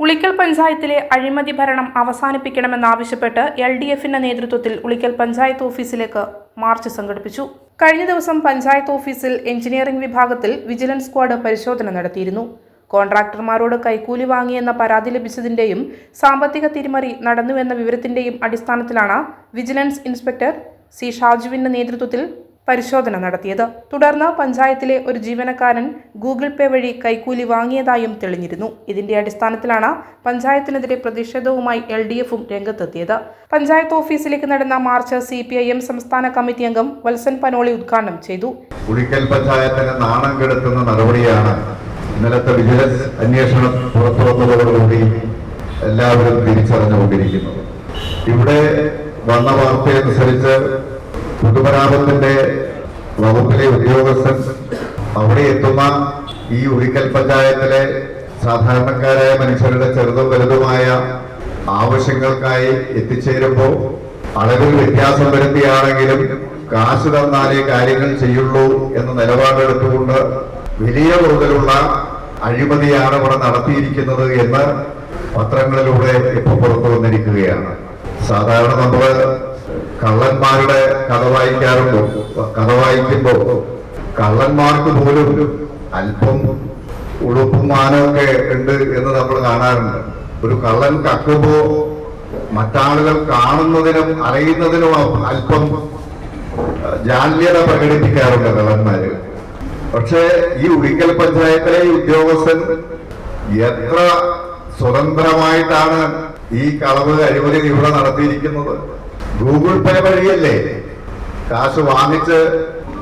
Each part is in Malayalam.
ഉളിക്കൽ പഞ്ചായത്തിലെ അഴിമതി ഭരണം അവസാനിപ്പിക്കണമെന്നാവശ്യപ്പെട്ട് എൽ ഡി എഫിന്റെ നേതൃത്വത്തിൽ ഉളിക്കൽ പഞ്ചായത്ത് ഓഫീസിലേക്ക് മാർച്ച് സംഘടിപ്പിച്ചു. കഴിഞ്ഞ ദിവസം പഞ്ചായത്ത് ഓഫീസിൽ എഞ്ചിനീയറിംഗ് വിഭാഗത്തിൽ വിജിലൻസ് സ്ക്വാഡ് പരിശോധന നടത്തിയിരുന്നു. കോൺട്രാക്ടർമാരോട് കൈക്കൂലി വാങ്ങിയെന്ന പരാതി ലഭിച്ചതിന്റെയും സാമ്പത്തിക തിരിമറി നടന്നുവെന്ന വിവരത്തിന്റെയും അടിസ്ഥാനത്തിലാണ് വിജിലൻസ് ഇൻസ്പെക്ടർ സി ഷാജുവിന്റെ നേതൃത്വത്തിൽ പരിശോധന നടത്തിയത്. തുടർന്ന് പഞ്ചായത്തിലെ ഒരു ജീവനക്കാരൻ ഗൂഗിൾ പേ വഴി കൈക്കൂലി വാങ്ങിയതായും തെളിഞ്ഞിരുന്നു. ഇതിന്റെ അടിസ്ഥാനത്തിലാണ് പഞ്ചായത്തിനെതിരെ പ്രതിഷേധവുമായി എൽ ഡി എഫും രംഗത്തെത്തിയത്. പഞ്ചായത്ത് ഓഫീസിലേക്ക് നടന്ന march C P I M സംസ്ഥാന കമ്മിറ്റി അംഗം വത്സൻ പനോളി ഉദ്ഘാടനം ചെയ്തു. നാണം കെടുത്തുന്ന നടപടിയാണ് ഇന്നലത്തെ വിജിലൻസ് അന്വേഷണം പുറത്തു എല്ലാവരും തിരിച്ചറിഞ്ഞുകൊണ്ടിരിക്കുന്നത്. ഇവിടെ വന്ന വാർത്തയനുസരിച്ച് പൊതുമരാമത്തിന്റെ വകുപ്പിലെ ഉദ്യോഗസ്ഥൻ അവിടെ എത്തുന്ന ഈ ഉളിക്കൽ പഞ്ചായത്തിലെ സാധാരണക്കാരായ മനുഷ്യരുടെ ചെറുതും വലുതുമായ ആവശ്യങ്ങൾക്കായി എത്തിച്ചേരുമ്പോൾ അളവിൽ വ്യത്യാസം വരുത്തിയാണെങ്കിലും കാശ് തന്നാലേ കാര്യങ്ങൾ ചെയ്യുള്ളൂ എന്ന നിലപാടെടുത്തുകൊണ്ട് വലിയ തോതിലുള്ള അഴിമതിയാണ് ഇവിടെ നടത്തിയിരിക്കുന്നത് എന്ന് പത്രങ്ങളിലൂടെ ഇപ്പൊ പുറത്തു വന്നിരിക്കുകയാണ്. സാധാരണ നമ്മൾ കള്ളന്മാരുടെ കഥ വായിക്കാറുണ്ടോ? കഥ വായിക്കുമ്പോ കള്ളന്മാർക്ക് പോലും അല്പം ഉളുപ്പും മാനമൊക്കെ ഉണ്ട് എന്ന് നമ്മൾ കാണാറുണ്ട്. ഒരു കള്ളൻ കക്കുമ്പോ മറ്റാളുകൾ കാണുന്നതിനും അറിയുന്നതിനും അല്പം ജാല്യത പ്രകടിപ്പിക്കാറുണ്ട് കള്ളന്മാര്. പക്ഷേ ഈ ഉടിക്കൽ പഞ്ചായത്തിലെ ഉദ്യോഗസ്ഥൻ എത്ര സ്വതന്ത്രമായിട്ടാണ് ഈ കളവ് അഴിമതി ഇവിടെ നടത്തിയിരിക്കുന്നത്? ഗൂഗിൾ പേ വഴിയല്ലേ? കാശ് വാങ്ങിച്ച്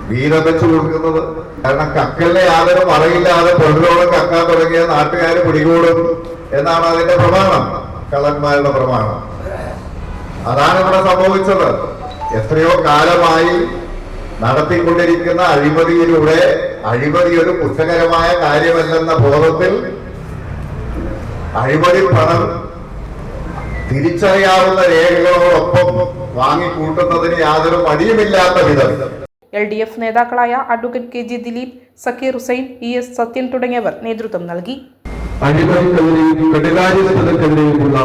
വീരം വെച്ച് കൊടുക്കുന്നത്. കാരണം കക്കലിനെ യാതൊരു അറിയില്ലാതെ പൊരുളോളം കക്കാൻ തുടങ്ങിയ നാട്ടുകാർ പിടികൂടും. എന്നാണ് അതിന്റെ പ്രമാണം. കള്ളന്മാരുടെ പ്രമാണം. അതാണ് ഇവിടെ സംഭവിച്ചത്. എത്രയോ കാലമായി നടത്തിക്കൊണ്ടിരിക്കുന്ന അഴിമതിയിലൂടെ അഴിമതി ഒരു കുറ്റകരമായ കാര്യമല്ലെന്ന ബോധത്തിൽ അഴിമതി പണം തിരിച്ചറിയാവുന്ന രേഖകളോടൊപ്പം വാങ്ങിക്കൂട്ടുന്നതിന് യാതൊരു മടിയുമില്ലാത്ത വിധം. എൽ ഡി എഫ് നേതാക്കളായ advocate K G Dileep Zakir Hussain E S Sathyan തുടങ്ങിയവർ നേതൃത്വം നൽകി. അഴിമതിക്കെതിരെയും കെടുകാര്യസ്ഥതക്കെതിരെയുമുള്ള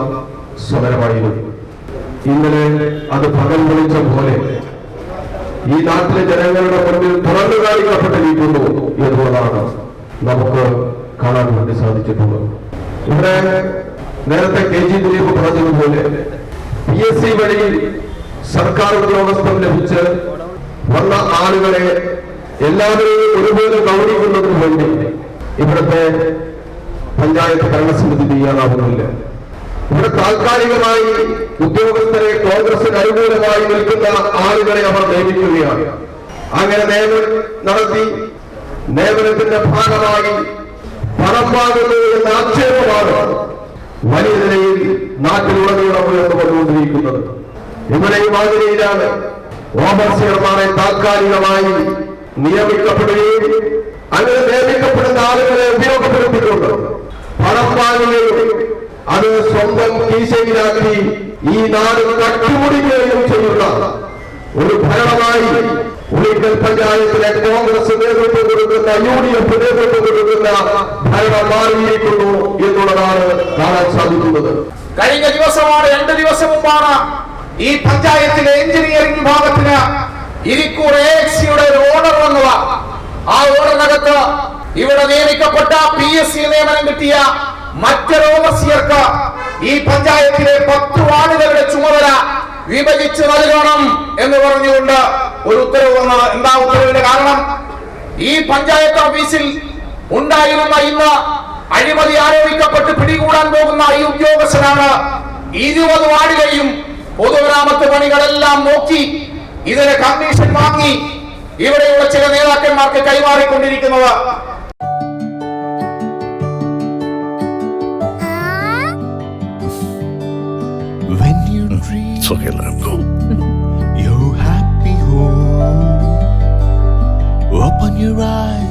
സമരമായിരുന്നു. ഇന്നലെ അത് പകൽ വിളിച്ച പോലെ ഈ നാട്ടിലെ ജനങ്ങളുടെ മുന്നിൽ തുറന്നു കാണിക്കപ്പെട്ടിരിക്കുന്നു എന്നുള്ളതാണ് നമുക്ക് കാണാൻ വേണ്ടി സാധിച്ചിട്ടുള്ളത്. ഇവിടെ നേരത്തെ കെ ജി ദിലീപ് പറഞ്ഞതുപോലെ പി എസ് സി വഴി സർക്കാർ ഉദ്യോഗസ്ഥം ലഭിച്ച് വന്ന ആളുകളെ എല്ലാവരെയും ഒരുപോലെ ഗൗരവിക്കുന്നതിന് വേണ്ടി ഇവിടുത്തെ പഞ്ചായത്ത് ഭരണസമിതി തയ്യാറാവുന്നില്ല. ഇവിടെ താൽക്കാലികമായി ഉദ്യോഗസ്ഥരെ കോൺഗ്രസിന് അനുകൂലമായി നിൽക്കുന്ന ആളുകളെ അവർ നിയമിക്കുകയാണ്. അങ്ങനെ നിയമനം നടത്തി നിയമനത്തിന്റെ ഭാഗമായി പണം വാങ്ങുന്നു എന്ന ആക്ഷേപമാണ് വലിയ നിലയിൽ നാട്ടിലുടനീളം ഉയർന്നു കൊണ്ടുകൊണ്ടിരിക്കുന്നത് ഇവിടെ ഈ മാതിരിയിലാണ് ഓവർസിയർമാരെ താൽക്കാലികമായി നിയമിക്കപ്പെടുകയും അങ്ങനെ നിയമിക്കപ്പെടുന്ന ആളുകളെ ഉപയോഗപ്പെടുത്തിക്കൊണ്ട് പണം വാങ്ങുകയും അത് സ്വന്തം കീശയിലാക്കി ഈ നാട് കട്ടുമുടിക്കുകയും ചെയ്യുന്ന ഒരു ഭരണമായി ഉളിക്കൽ പഞ്ചായത്തിലെ കോൺഗ്രസ് നേതൃത്വം കൊടുക്കുന്ന യു ഡി എഫ് നേതൃത്വം കൊടുക്കുന്ന ഭരണം മാറിയിരിക്കുന്നു എന്നുള്ളതാണ് കാണാൻ സാധിക്കുന്നത്. കഴിഞ്ഞ ദിവസമാണ് രണ്ട് ദിവസം മുമ്പാണ് ഈ പഞ്ചായത്തിലെ എഞ്ചിനീയറിംഗ് വിഭാഗത്തിന് ഇരിക്കൂർ എ എക്സിയുടെ ഒരു ഓർഡർ വന്നത്. ആ ഓർഡറിനകത്ത് ഇവിടെ നിയമിക്കപ്പെട്ട പി എസ് സി നിയമനം കിട്ടിയ മറ്റൊരു ഓവർസിയർക്ക് ഈ പഞ്ചായത്തിലെ പത്ത് വാർഡുകളുടെ ചുമതല വിഭജിച്ച് നൽകണം എന്ന് പറഞ്ഞുകൊണ്ട് ഒരു ഉത്തരവ് വന്നത് എന്താ ഉത്തരവിന്റെ കാരണം? ഈ പഞ്ചായത്ത് ഓഫീസിൽ ഉണ്ടായിരുന്ന ഇന്ന് അഴിമതി ആരോപിക്കപ്പെട്ട് പിടികൂടാൻ പോകുന്ന ഈ ഉദ്യോഗസ്ഥനാണ് ഇരുപത് വാർഡിലെയും പൊതുമരാമത്ത് പണികളെല്ലാം നോക്കി ഇതിന് കമ്മീഷൻ വാങ്ങി ഇവിടെയുള്ള ചില നേതാക്കന്മാർക്ക് കൈമാറിക്കൊണ്ടിരിക്കുന്നത്. When you dream It's okay, let him go. your happy home, open your eyes.